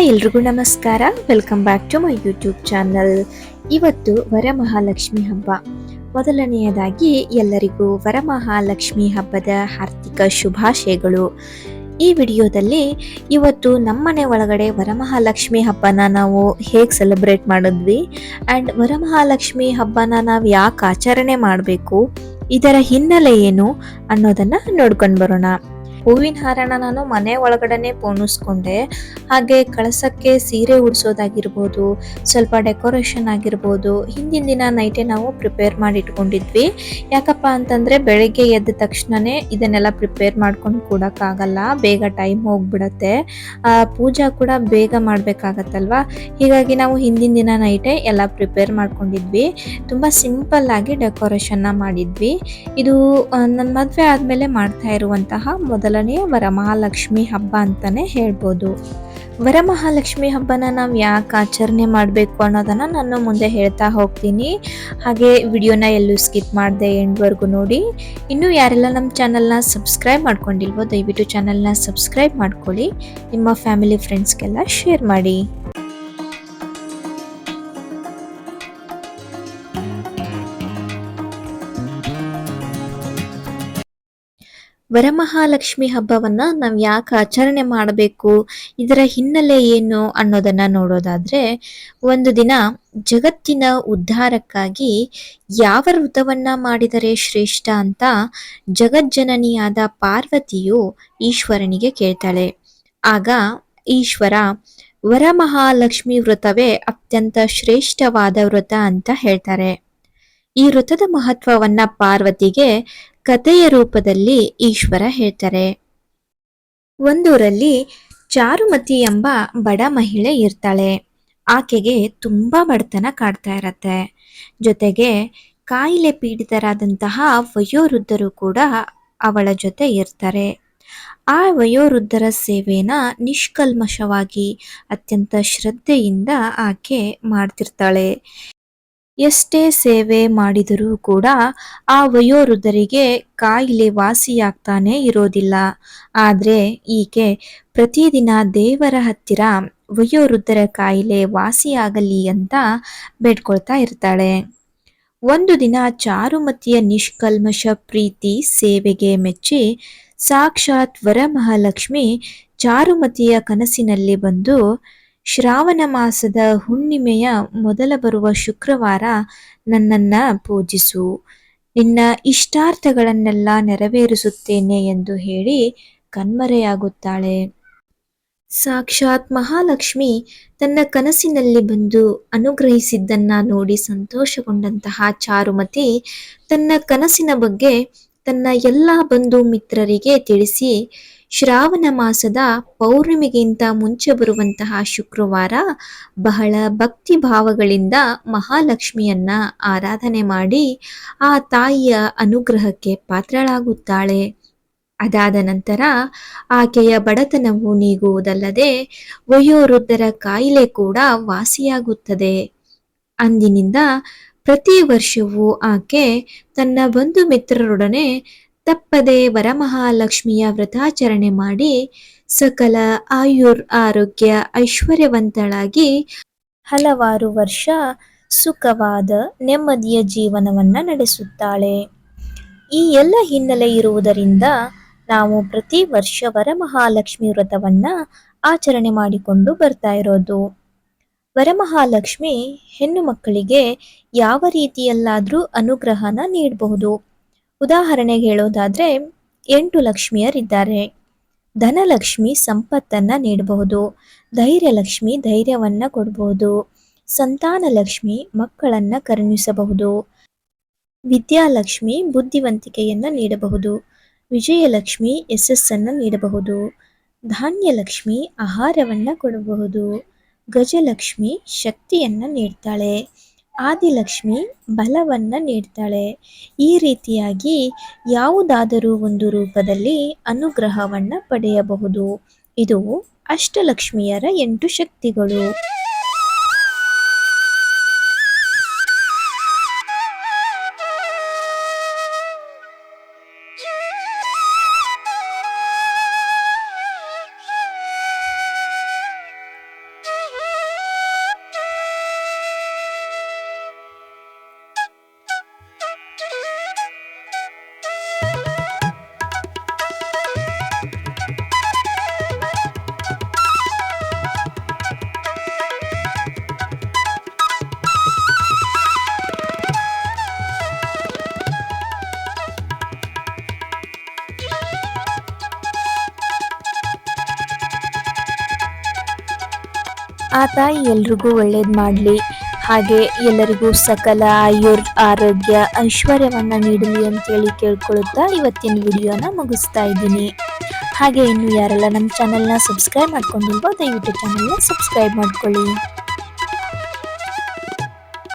Hi ಎಲ್ರಿಗೂ ನಮಸ್ಕಾರ. Welcome back to my YouTube channel ಇವತ್ತು ವರಮಹಾಲಕ್ಷ್ಮಿ ಹಬ್ಬ. ಮೊದಲನೆಯದಾಗಿ ಎಲ್ಲರಿಗೂ ವರಮಹಾಲಕ್ಷ್ಮಿ ಹಬ್ಬದ ಹಾರ್ದಿಕ ಶುಭಾಶಯಗಳು. ಈ ವಿಡಿಯೋದಲ್ಲಿ ಇವತ್ತು ನಮ್ಮನೆ ಒಳಗಡೆ ವರಮಹಾಲಕ್ಷ್ಮಿ ಹಬ್ಬನ ನಾವು ಹೇಗೆ ಸೆಲೆಬ್ರೇಟ್ ಮಾಡಿದ್ವಿ ಆ್ಯಂಡ್ ವರಮಹಾಲಕ್ಷ್ಮಿ ಹಬ್ಬನ ನಾವು ಯಾಕೆ ಆಚರಣೆ ಮಾಡಬೇಕು, ಇದರ ಹಿನ್ನೆಲೆ ಏನು ಅನ್ನೋದನ್ನು ನೋಡ್ಕೊಂಡು ಬರೋಣ. ಹೂವಿನ ಹಾರನ ನಾನು ಮನೆ ಒಳಗಡೆನೆ ಪೋಣಿಸ್ಕೊಂಡೆ. ಹಾಗೆ ಕಳಸಕ್ಕೆ ಸೀರೆ ಉಡಿಸೋದಾಗಿರ್ಬೋದು, ಸ್ವಲ್ಪ ಡೆಕೋರೇಷನ್ ಆಗಿರ್ಬೋದು, ಹಿಂದಿನ ದಿನ ನೈಟೇ ನಾವು ಪ್ರಿಪೇರ್ ಮಾಡಿ ಇಟ್ಕೊಂಡಿದ್ವಿ ಯಾಕಪ್ಪ ಅಂತಂದ್ರೆ ಬೆಳಗ್ಗೆ ಎದ್ದ ತಕ್ಷಣವೇ ಇದನ್ನೆಲ್ಲ ಪ್ರಿಪೇರ್ ಮಾಡ್ಕೊಂಡು ಕೊಡೋಕ್ಕಾಗಲ್ಲ, ಬೇಗ ಟೈಮ್ ಹೋಗ್ಬಿಡತ್ತೆ. ಪೂಜಾ ಕೂಡ ಬೇಗ ಮಾಡ್ಬೇಕಾಗತ್ತಲ್ವಾ? ಹೀಗಾಗಿ ನಾವು ಹಿಂದಿನ ದಿನ ನೈಟೇ ಎಲ್ಲ ಪ್ರಿಪೇರ್ ಮಾಡ್ಕೊಂಡಿದ್ವಿ. ತುಂಬ ಸಿಂಪಲ್ ಆಗಿ ಡೆಕೋರೇಷನ್ನ ಮಾಡಿದ್ವಿ. ಇದು ನನ್ನ ಮದುವೆ ಆದಮೇಲೆ ಮಾಡ್ತಾ ಇರುವಂತಹ ಮೊದಲನೆಯ ವರಮಹಾಲಕ್ಷ್ಮಿ ಹಬ್ಬ ಅಂತಲೇ ಹೇಳ್ಬೋದು. ವರಮಹಾಲಕ್ಷ್ಮಿ ಹಬ್ಬನ ನಾವು ಯಾಕೆ ಆಚರಣೆ ಮಾಡಬೇಕು ಅನ್ನೋದನ್ನ ನಾನು ಮುಂದೆ ಹೇಳ್ತಾ ಹೋಗ್ತೀನಿ. ಹಾಗೆ ವಿಡಿಯೋನ ಎಲ್ಲೂ ಸ್ಕಿಪ್ ಮಾಡಿದೆ ಎಂಡ್ವರೆಗೂ ನೋಡಿ. ಇನ್ನು ಯಾರೆಲ್ಲ ನಮ್ಮ ಚಾನಲ್ನ ಸಬ್ಸ್ಕ್ರೈಬ್ ಮಾಡ್ಕೊಂಡಿಲ್ವೋ ದಯವಿಟ್ಟು ಚಾನಲ್ನ ಸಬ್ಸ್ಕ್ರೈಬ್ ಮಾಡ್ಕೊಳ್ಳಿ. ನಿಮ್ಮ ಫ್ಯಾಮಿಲಿ, ಫ್ರೆಂಡ್ಸ್ಗೆಲ್ಲ ಶೇರ್ ಮಾಡಿ. ವರಮಹಾಲಕ್ಷ್ಮಿ ಹಬ್ಬವನ್ನ ನಾವು ಯಾಕೆ ಆಚರಣೆ ಮಾಡಬೇಕು, ಇದರ ಹಿನ್ನೆಲೆ ಏನು ಅನ್ನೋದನ್ನ ನೋಡೋದಾದ್ರೆ, ಒಂದು ದಿನ ಜಗತ್ತಿನ ಉದ್ಧಾರಕ್ಕಾಗಿ ಯಾವ ವೃತವನ್ನ ಮಾಡಿದರೆ ಶ್ರೇಷ್ಠ ಅಂತ ಜಗಜ್ಜನನಿಯಾದ ಪಾರ್ವತಿಯು ಈಶ್ವರನಿಗೆ ಕೇಳ್ತಾಳೆ. ಆಗ ಈಶ್ವರ, ವರಮಹಾಲಕ್ಷ್ಮಿ ವ್ರತವೇ ಅತ್ಯಂತ ಶ್ರೇಷ್ಠವಾದ ವ್ರತ ಅಂತ ಹೇಳ್ತಾರೆ. ಈ ವ್ರತದ ಮಹತ್ವವನ್ನ ಪಾರ್ವತಿಗೆ ಕಥೆಯ ರೂಪದಲ್ಲಿ ಈಶ್ವರ ಹೇಳ್ತಾರೆ. ಒಂದೂರಲ್ಲಿ ಚಾರುಮತಿ ಎಂಬ ಬಡ ಮಹಿಳೆ ಇರ್ತಾಳೆ. ಆಕೆಗೆ ತುಂಬ ಬಡತನ ಕಾಡ್ತಾ ಇರತ್ತೆ. ಜೊತೆಗೆ ಕಾಯಿಲೆ ಪೀಡಿತರಾದಂತಹ ವಯೋವೃದ್ಧರು ಕೂಡ ಅವಳ ಜೊತೆ ಇರ್ತಾರೆ. ಆ ವಯೋವೃದ್ಧರ ಸೇವೆನ ನಿಷ್ಕಲ್ಮಶವಾಗಿ ಅತ್ಯಂತ ಶ್ರದ್ಧೆಯಿಂದ ಆಕೆ ಮಾಡ್ತಿರ್ತಾಳೆ. ಎಷ್ಟೇ ಸೇವೆ ಮಾಡಿದರೂ ಕೂಡ ಆ ವಯೋವೃದ್ಧರಿಗೆ ಕಾಯಿಲೆ ವಾಸಿಯಾಗ್ತಾನೆ ಇರೋದಿಲ್ಲ. ಆದರೆ ಈಕೆ ಪ್ರತಿದಿನ ದೇವರ ಹತ್ತಿರ ವಯೋವೃದ್ಧರ ಕಾಯಿಲೆ ವಾಸಿಯಾಗಲಿ ಅಂತ ಬೇಡ್ಕೊಳ್ತಾ ಇರ್ತಾಳೆ. ಒಂದು ದಿನ ಚಾರುಮತಿಯ ನಿಷ್ಕಲ್ಮಶ ಪ್ರೀತಿ ಸೇವೆಗೆ ಮೆಚ್ಚಿ ಸಾಕ್ಷಾತ್ ವರಮಹಾಲಕ್ಷ್ಮಿ ಚಾರುಮತಿಯ ಕನಸಿನಲ್ಲಿ ಬಂದು ಶ್ರಾವಣ ಮಾಸದ ಹುಣ್ಣಿಮೆಯ ಮೊದಲ ಬರುವ ಶುಕ್ರವಾರ ನನ್ನನ್ನ ಪೂಜಿಸು. ನಿನ್ನ ಇಷ್ಟಾರ್ಥಗಳನ್ನೆಲ್ಲ ನೆರವೇರಿಸುತ್ತೇನೆ ಎಂದು ಹೇಳಿ ಕಣ್ಮರೆಯಾಗುತ್ತಾಳೆ. ಸಾಕ್ಷಾತ್ ಮಹಾಲಕ್ಷ್ಮಿ ತನ್ನ ಕನಸಿನಲ್ಲಿ ಬಂದು ಅನುಗ್ರಹಿಸಿದ್ದನ್ನ ನೋಡಿ ಸಂತೋಷಗೊಂಡಂತಹ ಚಾರುಮತಿ ತನ್ನ ಕನಸಿನ ಬಗ್ಗೆ ತನ್ನ ಎಲ್ಲ ಬಂಧು ಮಿತ್ರರಿಗೆ ತಿಳಿಸಿ ಶ್ರಾವಣ ಮಾಸದ ಪೌರ್ಣಿಮೆಗಿಂತ ಮುಂಚೆ ಬರುವಂತಹ ಶುಕ್ರವಾರ ಬಹಳ ಭಕ್ತಿ ಭಾವಗಳಿಂದ ಮಹಾಲಕ್ಷ್ಮಿಯನ್ನ ಆರಾಧನೆ ಮಾಡಿ ಆ ತಾಯಿಯ ಅನುಗ್ರಹಕ್ಕೆ ಪಾತ್ರಳಾಗುತ್ತಾಳೆ. ಅದಾದ ನಂತರ ಆಕೆಯ ಬಡತನವು ನೀಗುವುದಲ್ಲದೆ ವಯೋವೃದ್ಧರ ಕಾಯಿಲೆ ಕೂಡ ವಾಸಿಯಾಗುತ್ತದೆ. ಅಂದಿನಿಂದ ಪ್ರತಿ ವರ್ಷವೂ ಆಕೆ ತನ್ನ ಬಂಧು ಮಿತ್ರರೊಡನೆ ತಪ್ಪದೆ ವರಮಹಾಲಕ್ಷ್ಮಿಯ ವ್ರತಾಚರಣೆ ಮಾಡಿ ಸಕಲ ಆಯುರ್ ಆರೋಗ್ಯ ಐಶ್ವರ್ಯವಂತಳಾಗಿ ಹಲವಾರು ವರ್ಷ ಸುಖವಾದ ನೆಮ್ಮದಿಯ ಜೀವನವನ್ನ ನಡೆಸುತ್ತಾಳೆ. ಈ ಎಲ್ಲ ಹಿನ್ನೆಲೆ ಇರುವುದರಿಂದ ನಾವು ಪ್ರತಿ ವರ್ಷ ವರಮಹಾಲಕ್ಷ್ಮಿ ವ್ರತವನ್ನ ಆಚರಣೆ ಮಾಡಿಕೊಂಡು ಬರ್ತಾ ಇರೋದು. ವರಮಹಾಲಕ್ಷ್ಮಿ ಹೆಣ್ಣು ಮಕ್ಕಳಿಗೆ ಯಾವ ರೀತಿಯಲ್ಲಾದರೂ ಅನುಗ್ರಹನ ನೀಡಬಹುದು. ಉದಾಹರಣೆಗೆ ಹೇಳೋದಾದ್ರೆ, ಎಂಟು ಲಕ್ಷ್ಮಿಯರಿದ್ದಾರೆ. ಧನಲಕ್ಷ್ಮಿ ಸಂಪತ್ತನ್ನ ನೀಡಬಹುದು, ಧೈರ್ಯಲಕ್ಷ್ಮಿ ಧೈರ್ಯವನ್ನ ಕೊಡಬಹುದು ಸಂತಾನ ಲಕ್ಷ್ಮಿ ಮಕ್ಕಳನ್ನ ಕರುಣಿಸಬಹುದು, ವಿದ್ಯಾಲಕ್ಷ್ಮಿ ಬುದ್ಧಿವಂತಿಕೆಯನ್ನ ನೀಡಬಹುದು, ವಿಜಯಲಕ್ಷ್ಮಿ ಯಶಸ್ಸನ್ನ ನೀಡಬಹುದು, ಧಾನ್ಯಲಕ್ಷ್ಮಿ ಆಹಾರವನ್ನ ಕೊಡಬಹುದು, ಗಜಲಕ್ಷ್ಮಿ ಶಕ್ತಿಯನ್ನ ನೀಡ್ತಾಳೆ. ಆದಿಲಕ್ಷ್ಮಿ ಬಲವನ್ನ ನೀಡ್ತಾಳೆ. ಈ ರೀತಿಯಾಗಿ ಯಾವುದಾದರೂ ಒಂದು ರೂಪದಲ್ಲಿ ಅನುಗ್ರಹವನ್ನ ಪಡೆಯಬಹುದು. ಇದು ಅಷ್ಟಲಕ್ಷ್ಮಿಯರ ಎಂಟು ಶಕ್ತಿಗಳು. ಆ ತಾಯಿ ಎಲ್ರಿಗೂ ಒಳ್ಳೇದು ಮಾಡಲಿ. ಹಾಗೆ ಎಲ್ಲರಿಗೂ ಸಕಲ ಆಯುರ್, ಆರೋಗ್ಯ, ಐಶ್ವರ್ಯವನ್ನು ನೀಡಲಿ ಅಂತೇಳಿ ಕೇಳ್ಕೊಳ್ಳುತ್ತಾ ಇವತ್ತಿನ ವಿಡಿಯೋನ ಮುಗಿಸ್ತಾ ಇದ್ದೀನಿ. ಹಾಗೆ ಇನ್ನು ಯಾರೆಲ್ಲ ನಮ್ಮ ಚಾನಲ್ನ ಸಬ್ಸ್ಕ್ರೈಬ್ ಮಾಡ್ಕೊಂಡಿಲ್ವೋ ದಯವಿಟ್ಟು ಚಾನಲ್ನ ಸಬ್ಸ್ಕ್ರೈಬ್ ಮಾಡ್ಕೊಳ್ಳಿ.